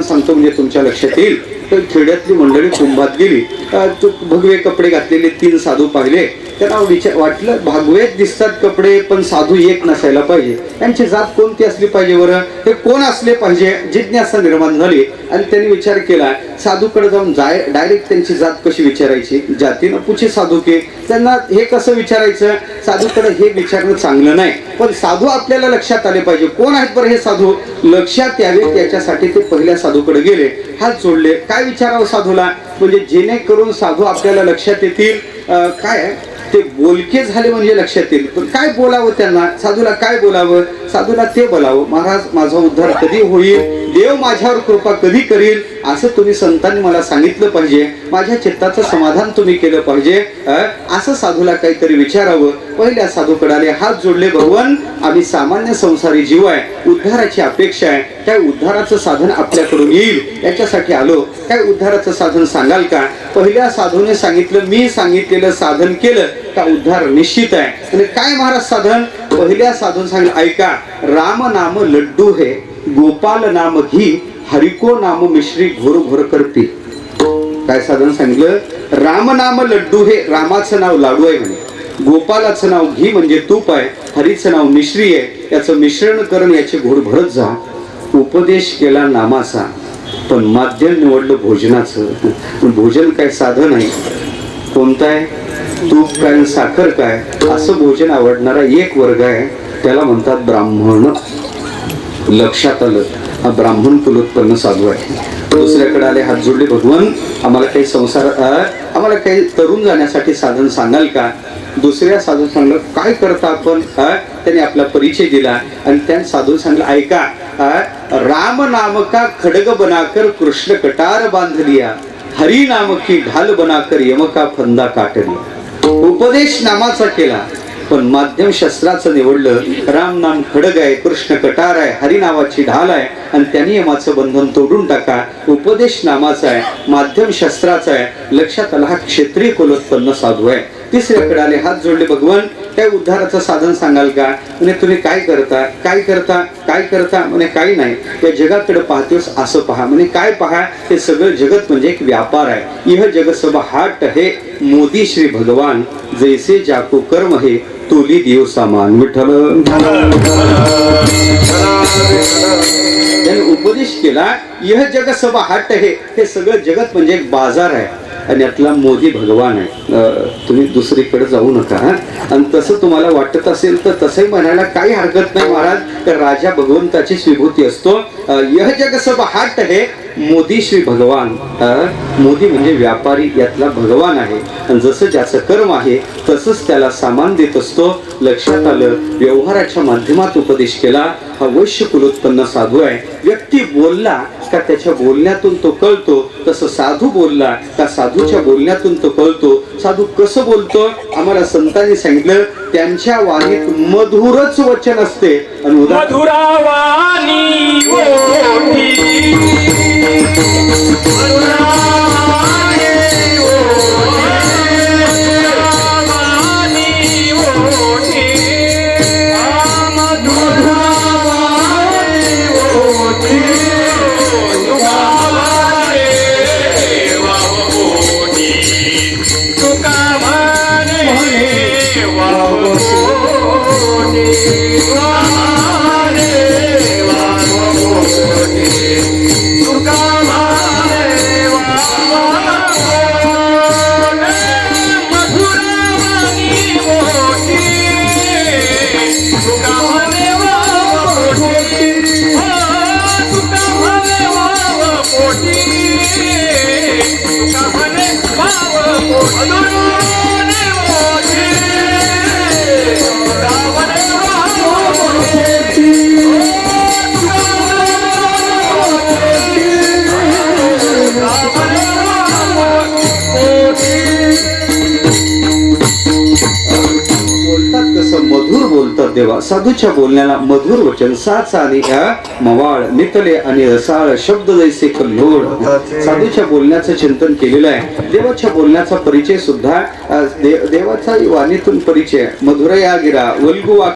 उदाहरण सांगतो म्हणजे तुमच्या लक्षात येईल. तर खेड्यातली मंडळी कुंभात गेली. भगवे कपडे घातलेले तीन साधू पाहिले. त्यांना विचार वाटलं भागवेत दिसतात कपडे पण साधू एक नसायला पाहिजे. त्यांची जात कोणती असली पाहिजे बरं? हे कोण असले पाहिजे? जिज्ञासा निर्माण झाली. आणि त्यांनी विचार केला साधूकडे जाऊन जाय डायरेक्ट त्यांची जात कशी विचारायची? जातीनं पुछे साधू के. त्यांना हे कसं विचारायचं? साधूकडे हे विचारणं चांगलं नाही. पण साधू आपल्याला लक्षात आले पाहिजे. कोण आहेत बरं हे साधू? लक्षात यावे त्याच्यासाठी ते पहिल्या साधूकडे गेले. हात जोडले. काय विचारावं साधूला? म्हणजे जेणेकरून साधू आपल्याला लक्षात येतील. काय आहे? ते बोलके झाले म्हणजे लक्षात येईल. पण काय बोलावं त्यांना? साधूला काय बोलावं? साधूला ते बोलावं. महाराज माझा उद्धार कधी होईल? देव माझ्यावर कृपा कधी करील असं तुम्ही संतांनी मला सांगितलं पाहिजे. माझ्या चित्ताचं समाधान तुम्ही केलं पाहिजे. असं साधूला काहीतरी विचारावं. पहिल्या साधू आले हात जोडले भगवान आम्ही सामान्य संसारी जीव आहे. उद्धाराची अपेक्षा आहे. त्या उद्धाराचं साधन आपल्याकडून येईल. याच्यासाठी आलो. काय उद्धाराचं साधन सांगाल का? पहिल्या साधूने सांगितलं मी सांगितलेलं साधन केलं. का उद्धार निश्चित आहे? आणि काय महाराज साधन? पहिल्या साधून सांगितलं ऐका राम नाम लड्डू हे. गोपाल नाम घी हरिको नाम मिश्री घोर घोर करते. काय साधन सांगितलं? राम नाम लड्डू हे रामाचं नाव लाडू आहे म्हणे. गोपालाचं नाव घी म्हणजे तूप आहे हरीचं नाव मिश्री आहे याचं मिश्रण करून याचे घोड भरत जा. उपदेश केला नामाचा पण माध्यम निवडलं भोजनाचं. भोजन काय साधन आहे कोणतं आहे? तूप काय साखर काय? असं भोजन आवडणारा एक वर्ग आहे त्याला म्हणतात ब्राह्मण. लक्षात आलं. हा ब्राह्मण कुलोत्पन्न साधू आहे. दुसऱ्याकडे आले हात जोडले भगवान आम्हाला काही संसार आम्हाला काही तरुण जाण्यासाठी साधन सांगाल का? दुसऱ्या साधू सांगलं काय करता आपण? त्याने आपला परिचय दिला आणि त्या साधू सांगलं ऐका राम नाम का खडग बनाकर कृष्ण कटार बांधलिया हरी नाम की ढाल बनाकर यमका फंदा काटली उपदेश नामाचा केला. पण माध्यम शस्त्राचं निवडलं राम नाम खडग आहे कृष्ण कटार आहे हरी नावाची ढाल आहे आणि त्यांनी यमाचं बंधन तोडून टाका. उपदेश नामाचा आहे माध्यम शस्त्राचा आहे लक्षात आला हा क्षेत्रीय कुलोत्पन्न साधू आहे. तिसऱ्या आले हात जोडले भगवान काय उद्धाराचं साधन सांगाल का? म्हणजे तुम्ही काय करता? काय करता? काय करता? म्हणे काही नाही. या जगाकडे पाहतोस असं पहा. म्हणजे काय पहा? हे सगळं जगत म्हणजे एक व्यापार आहे. इह जगसभा हाट हे मोदी श्री भगवान. जैसे जाको कर्म हे तोली देव सामान विठ्ठल त्याने उपदेश केला यह जग सब हट हे हे सगळं जगत म्हणजे एक बाजार आहे. आणि यातला मोदी भगवान आहे. अं, तुम्ही दुसरीकडे जाऊ नका आणि तसं तुम्हाला वाटत असेल तर तसंही म्हणायला काही हरकत नाही महाराज. तर राजा भगवंताची विभूती असतो. यह जग सब हट हे मोदी श्री भगवान मोदी म्हणजे व्यापारी यातला भगवान आहे. आणि जसं ज्याचं कर्म आहे तसंच त्याला सामान देत असतो. लक्षात आलं व्यवहाराच्या माध्यमात उपदेश केला. हा वैश्य कुलोत्पन्न साधू आहे. व्यक्ती बोलला का त्याच्या बोलण्यातून तो कळतो. तसं साधू बोलला का साधूच्या बोलण्यातून तो कळतो. साधू कसं बोलतो? आम्हाला संतांनी सांगितलं त्यांच्या वाणीत मधुरच वचन असते. आणि उदाहरण Hola. देवा. साधूच्या बोलण्याला मधुर वचन साच आणि ह्या मवाळ नितले आणि रसाळ शब्द जैसे कल्लोळ. साधूच्या बोलण्याचं चिंतन केलेलं आहे. देवाच्या बोलण्याचा परिचय सुद्धा दे- देवाचा वाणीतून परिचय. मधुरया गिरा वल्गुवा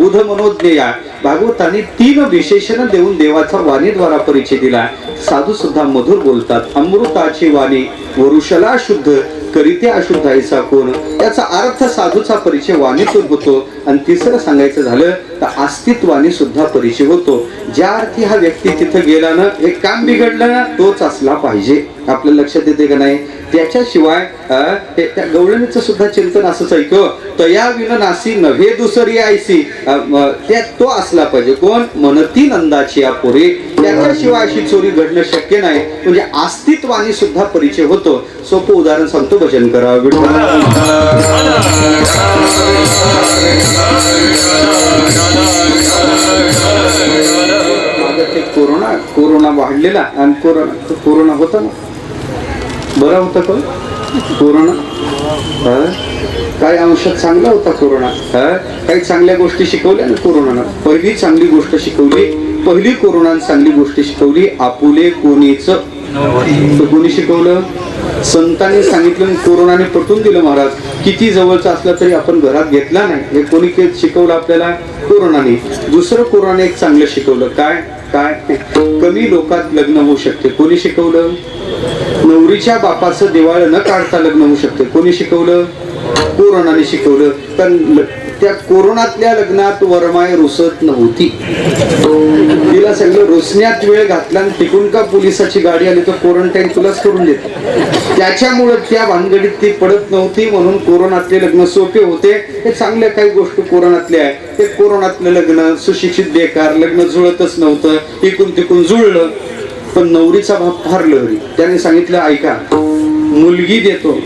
बुध मनोज्ञया भागवताने तीन विशेषण देऊन देवाचा वाणीद्वारा परिचय दिला. साधू सुद्धा मधुर बोलतात. अमृताची वाणी वरुषला शुद्ध करीते अशुद्ध आहे कोण? याचा अर्थ साधूचा परिचय वाणीतून होतो. आणि तिसरं सांगायचं झालं तर अस्तित्वाने सुद्धा परिचय होतो. ज्या अर्थी हा व्यक्ती तिथं गेला ना हे काम बिघडलं ना तोच असला पाहिजे. आपल्या लक्षात येते का नाही? त्याच्याशिवाय अं, त्या गवळणीचं सुद्धा चिंतन असंच ऐक तया विन नासी नव्हे दुसरी आयसी त्या तो असला पाहिजे. कोण? मनती नंदाची या पुरे. त्याच्याशिवाय अशी चोरी घडणं शक्य नाही. म्हणजे अस्तित्वाने सुद्धा परिचय होतो. सोपं उदाहरण सांगतो भजन करा मागं ते कोरोना कोरोना वाढलेला आणि कोरोना कोरोना होता ना. बरा होता का? कोरोना? काही काय अंशात चांगला होता कोरोना? काही चांगल्या गोष्टी शिकवल्या ना कोरोनानं? पहिली चांगली गोष्ट शिकवली? पहिली कोरोनाने चांगली गोष्ट शिकवली आपुले कोणीच? कोणी शिकवलं? संतांनी सांगितलं कोरोनाने पटवून दिलं महाराज. किती जवळचा असला तरी आपण घरात घेतला नाही. हे कोणी के- शिकवलं आपल्याला? कोरोनाने. दुसरं कोरोनाने एक चांगलं शिकवलं. काय? काय? कमी लोकात लग्न होऊ शकते. कोणी शिकवलं? नवरीच्या बापाचं दिवाळ न काढता लग्न होऊ शकते. कोणी शिकवलं? कोरोनाने शिकवलं. तर त्या कोरोनातल्या लग्नात वरमाय रुसत नव्हती. तिला सगळं रुसण्यात वेळ घातला आणि टिकून का पोलिसाची गाडी आली तर क्वारंटाईन तुलाच करून देते. त्याच्यामुळे त्या भानगडीत ती पडत नव्हती म्हणून कोरोनातले लग्न सोपे होते. हे चांगल्या काही गोष्टी कोरोनातल्या आहे ते कोरोनातलं लग्न सुशिक्षित बेकार लग्न जुळतच नव्हतं. इकून तिकून जुळलं पण नवरीचा भाग फार लहरी. त्याने सांगितलं ऐका मुलगी देतो.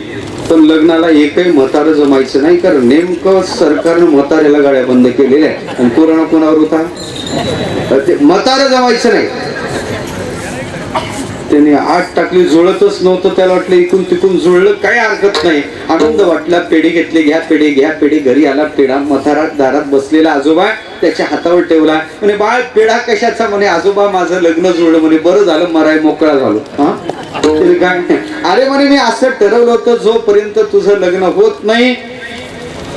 पण लग्नाला एकही म्हातारं जमायचं नाही कारण नेमकं सरकारनं म्हाताऱ्याला गाड्या बंद केलेल्या आहे आणि कोरोना कोणावर होता? ते म्हातारं जमायचं नाही. त्याने आठ टाकली जुळतच नव्हतं. त्याला वाटलं इकून तिकून जुळलं काही हरकत नाही. आनंद वाटला पेढी घेतली घ्या पेढी घ्या पेढी घरी आला पेढा मथारा दारात बसलेला आजोबा त्याच्या हातावर ठेवला. म्हणे बाळ पेढा कशाचा? म्हणे आजोबा माझं लग्न जुळलं. म्हणे बरं झालं मराय मोकळा झालो. हा? काय? अरे म्हणे मी असं ठरवलं होतं जोपर्यंत तुझं लग्न होत नाही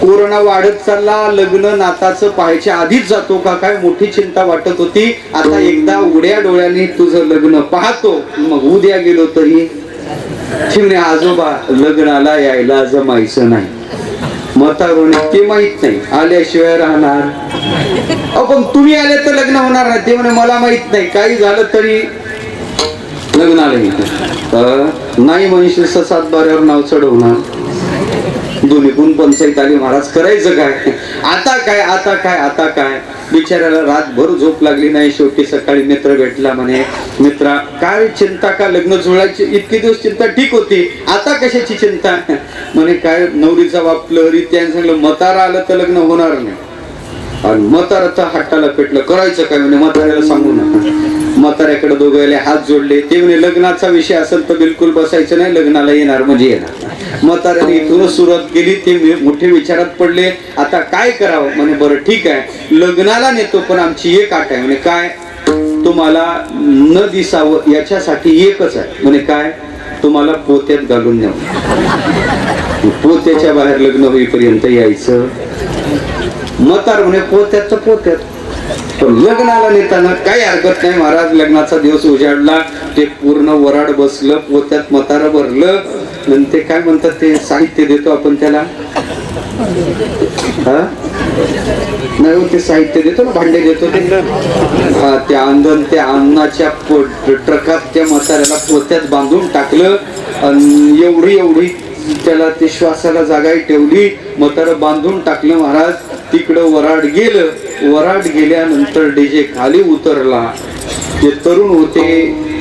कोरोना वाढत चालला लग्न नाताचं पाहायच्या आधीच जातो का काय मोठी चिंता वाटत होती. आता एकदा उड्या डोळ्यांनी तुझं लग्न पाहतो. मग उद्या गेलो तरी. शिवणे आजोबा लग्नाला यायला जमायचं नाही. म्हातारोने ते माहीत नाही. आल्याशिवाय राहणार. पण तुम्ही आले तर लग्न होणार नाही. ते म्हणे मला माहीत नाही. काही झालं तरी लग्नाला येतं नाही म्हणशील सात बाऱ्यावर नाव चढवणार. दोन्ही गुण पंचायत आली महाराज करायचं काय? आता काय आता काय आता काय? बिचाऱ्याला रातभर झोप लागली नाही शेवटी सकाळी मित्र भेटला म्हणे मित्रा काय चिंता का लग्न जुळायची? इतके दिवस चिंता ठीक होती आता कशाची चिंता? म्हणे काय नवरीचा बाप लहरी त्याने सांगलं मतारा आलं तर लग्न होणार नाही. आणि म्हाताराचा हट्टाला पेटलं करायचं काय म्हणे? म्हाताऱ्याला सांगू नका. म्हाताऱ्याकडे दोघायला हात जोडले. ते म्हणे लग्नाचा विषय असेल तर बिलकुल बसायचं नाही लग्नाला येणार म्हणजे येणार. म्हाताऱ्याने इथूनच सुरुवात केली. ते मोठे विचारात पडले. आता काय करावं? म्हणे बरं ठीक आहे. लग्नाला नेतो पण आमची एक आट आहे. म्हणे काय? तुम्हाला न दिसावं याच्यासाठी एकच आहे. म्हणे काय? तुम्हाला पोत्यात घालून न्यावं. पोत्याच्या बाहेर लग्न होईपर्यंत यायचं. मतार म्हणे पोत्यात पोत्यात. पण लग्नाला नेताना काही हरकत नाही. महाराज लग्नाचा दिवस उजाडला. ते पूर्ण वराड बसलं पोत्यात मतार भरलं. आणि ते काय म्हणतात ते साहित्य देतो आपण त्याला. हा? नाही हो, ते साहित्य देतो ना भांडे देतो ते. हा त्या अंधन त्या अन्नाच्या पो- ट्रकात त्या म्हाताऱ्याला पोत्यात बांधून टाकलं. आणि एवढी एवढी त्याला ते श्वासाला जागाही ठेवली. म्हातारं बांधून टाकलं महाराज. तिकडं वराड गेलं वराड गेल्यानंतर डीजे खाली उतरला. ते तरुण होते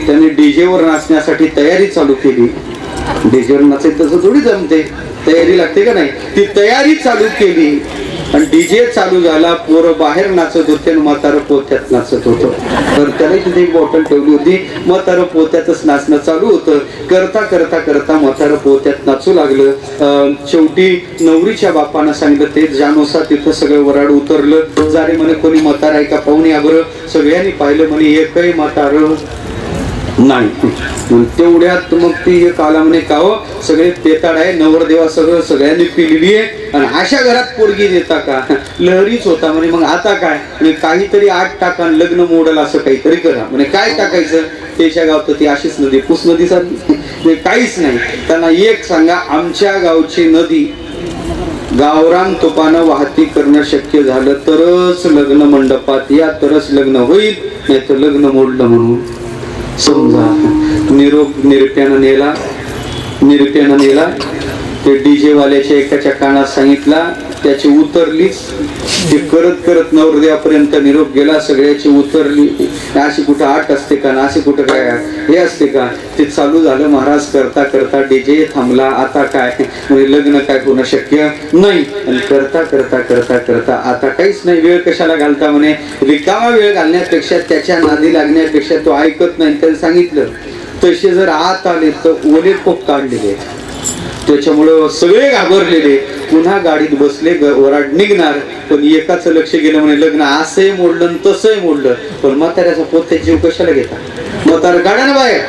त्याने डीजेवर नाचण्यासाठी तयारी चालू केली. डीजेवर नाचेल तसं थोडी जमते. तयारी लागते का नाही? ती तयारी चालू केली. आणि डीजे चालू झाला पोरं बाहेर नाचत होते आणि म्हातारं पोत्यात नाचत होतं. तर त्याने तिथे एक बॉटल ठेवली होती. म्हातारं पोत्यातच नाचणं चालू होतं. करता करता करता म्हातारं पोत्यात नाचू लागलं. अं, शेवटी नवरीच्या बापानं सांगितलं ते जाणोसा तिथं सगळं वराड उतरलं. जारे म्हणे कोणी म्हातारा आहे का पाहुणे या बरं. सगळ्यांनी पाहिलं म्हणे एकही म्हातारं नाही. मग तेवढ्यात मग ती एक आला म्हणे का हो सगळे तेताड आहे नवरदेवा सगळं सगळ्यांनी पिलवी आहे. आणि अशा घरात पोरगी देता का? लहरीच होता. म्हणे मग आता काय? म्हणजे काहीतरी आठ टाका आणि लग्न मोडल असं काहीतरी करा. म्हणे काय टाकायचं? त्याच्या गावात ती अशीच नदी पुस नदी सारखी. म्हणजे काहीच नाही. त्यांना एक सांगा आमच्या गावची नदी गावरान तुपानं वाहती करणं शक्य झालं तरच लग्न मंडपात या तरच लग्न होईल नाही तर लग्न मोडलं म्हणून. समजा. निरोप निरप्यानं नेला. निरप्यानं नेला. ते डीजे वाल्याच्या एकाच्या कानात सांगितला. त्याची उतरलीच. ते करत करत नवरदेवापर्यंत निरोप गेला सगळ्याची उतरली. अशी कुठं आठ असते का? ना कुठं काय? हे असते का? ते चालू झालं महाराज करता करता डीजे थांबला. आता काय? म्हणजे लग्न काय होणं शक्य नाही. आणि करता करता करता करता आता काहीच नाही. वेळ कशाला घालता म्हणे? रिकामा वेळ घालण्यापेक्षा त्याच्या नादी लागण्यापेक्षा तो ऐकत नाही. त्याने सांगितलं तसे जर आत आले तर ओले खूप काढलेले त्याच्यामुळं सगळे घाबरलेले पुन्हा गाडीत बसले ग- वराड निघणार पण एकाच लक्ष गेलं म्हणे लग्न असंही मोडलं तसंही मोडलं. पण म्हाताऱ्याचा पोत जीव कशाला घेता? म्हातार गाड्या ना बाहेर.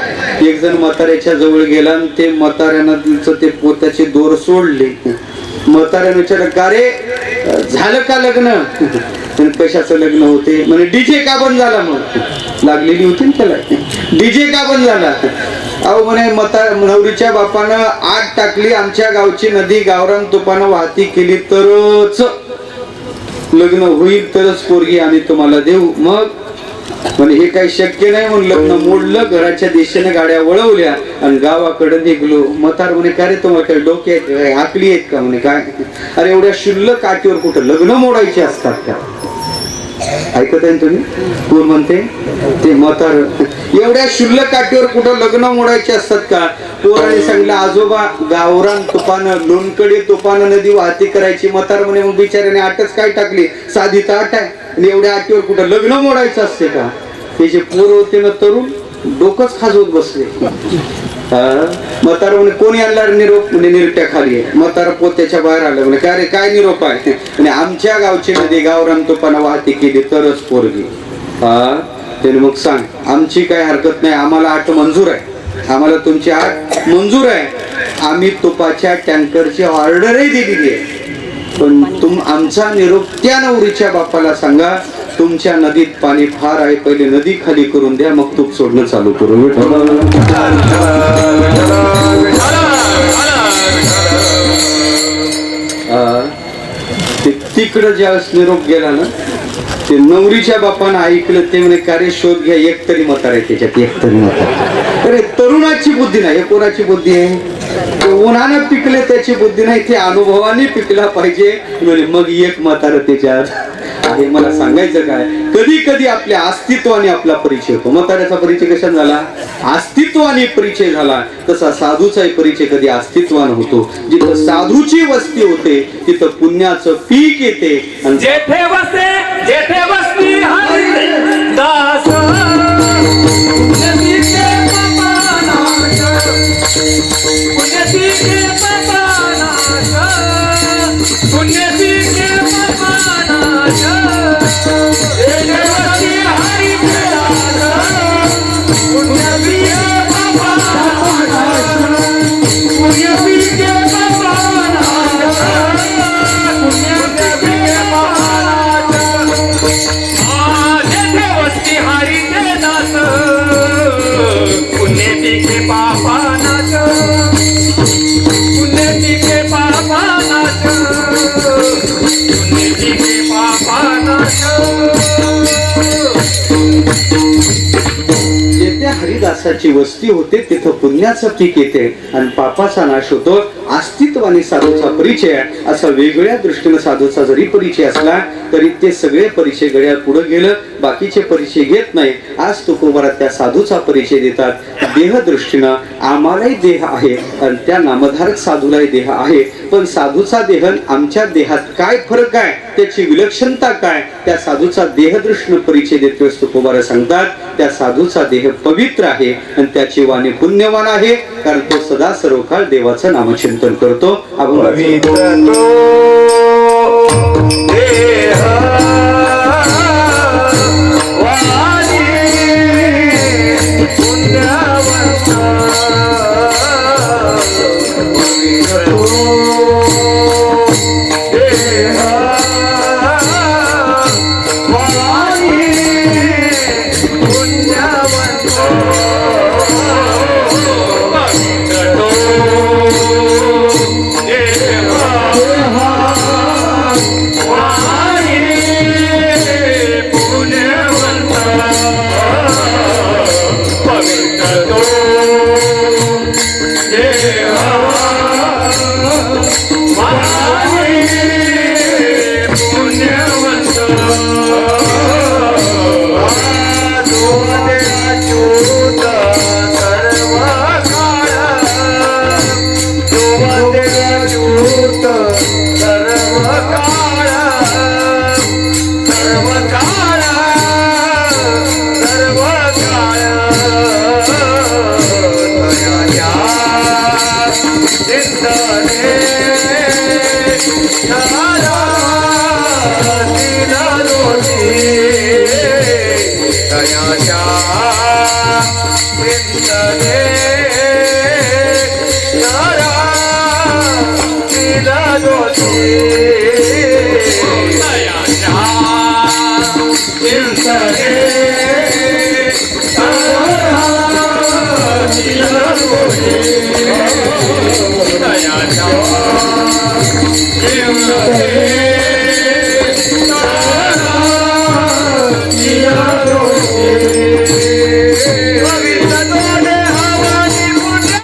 एक जण म्हाताऱ्याच्या जवळ गेला आणि ते म्हाताऱ्यानं ते पोत्याचे दोर सोडले. म्हाताऱ्यानं विचारलं का रे? झालं का लग्न? पण कशाचं लग्न होते? म्हणे डीजे का बंद झाला? मग लागलेली होती ना त्याला. डीजे का बंद झाला? अहो म्हणे मता नवरीच्या बापानं आग टाकली आमच्या गावची नदी गावरान तुपानं वाहती केली तरच. लग्न होईल तरच पोरगी आम्ही तुम्हाला देऊ. मग? म्हणे हे काही शक्य नाही म्हणून लग्न मोडलं घराच्या दिशेने गाड्या वळवल्या आणि गावाकडे निघलो. मतार म्हणे काय रे तुम्हाला काही डोके आहेत आकली आहेत का? म्हणे काय? अरे एवढ्या शुल्लक काठीवर कुठं लग्न मोडायचे असतात का? ऐकत आहे तुम्ही? कोण म्हणते? ते म्हातार. एवढ्या शुल्लक काठीवर कुठं लग्न मोडायचे असतात का? पोराने सांगितलं आजोबा गावरान तुपानं लोणकडे तुपानं नदी वाहती करायची. म्हातार म्हणे मग बिचाऱ्याने आटच काय टाकली? साधी तर आट आहे. आणि एवढ्या आटीवर कुठं लग्न मोडायचं असते का? ते जे पोर होते ना तरुण डोकंच खाजवत बसले. म्हातारा म्हणे कोणी आणला निरोप? म्हणजे निरट्या खाली. आहे म्हातारा पोत्याच्या बाहेर आलं म्हणे काय रे काय निरोप आहे? आणि आमच्या गावची नदी गावरान तुपानं वाहती केली तरच पोरगी. हा? त्याने मग सांग आमची काय हरकत नाही आम्हाला आठ मंजूर आहे. आम्हाला तुमची आठ मंजूर आहे. आम्ही तुपाच्या टँकरची ऑर्डरही दिलेली आहे. पण तुम आमचा निरोप त्या नवरीच्या बापाला सांगा तुमच्या नदीत पाणी फार आहे पहिले नदी खाली करून द्या मग तूप सोडणं चालू करू विठ्ठल. तिकडं ज्यावेळेस निरोप गेला ना ते नवरीच्या बापानं ऐकलं ते म्हणे कार्य शोध घ्या एक तरी मतार आहे त्याच्यात एक तरी मतार अरे तरुणाची बुद्धी नाही हे कोणाची बुद्धी आहे? उन्हानं पिकले त्याची बुद्धी नाही ते अनुभवाने पिकला पाहिजे. म्हणजे मग एक मतार त्याच्यात. आहे. मला सांगायचं काय? कधी कधी आपल्या अस्तित्वाने आपला परिचय होतो. म्हाताऱ्याचा परिचय कशा झाला? अस्तित्वाने परिचय झाला. तसा साधूचाही परिचय कधी अस्तित्वान होतो. जिथं साधूची वस्ती होते तिथं पुण्याचं पीक येते. आणि जेथे बसते जेथे बसती दास. हरिदासाची वस्ती होते तिथं पुण्याचं पीक येते. आणि पापाचा नाश होतो अस्तित्वाने साधूचा परिचय. असा वेगळ्या दृष्टीने साधूचा जरी परिचय असला तरी ते सगळे परिचय गड्या पुढे गेलं बाकीचे परिचय घेत नाही. आज तुकोबारा त्या साधूचा परिचय देतात. देह दृष्टीनं आम्हालाही देह आहे आणि त्या नामधारक साधूलाही देह आहे. पण साधूचा देह आमच्या देहात काय फरक आहे? त्याची विलक्षणता काय? त्या साधूचा देहदृष्ण परिचय देतोय तुकोबारा सांगतात. त्या साधूचा देह पवित्र आहे आणि त्याची वाणी पुण्यवान आहे कारण तो सदा सर्व काळ देवाचं नामचिंतन करतो. आपण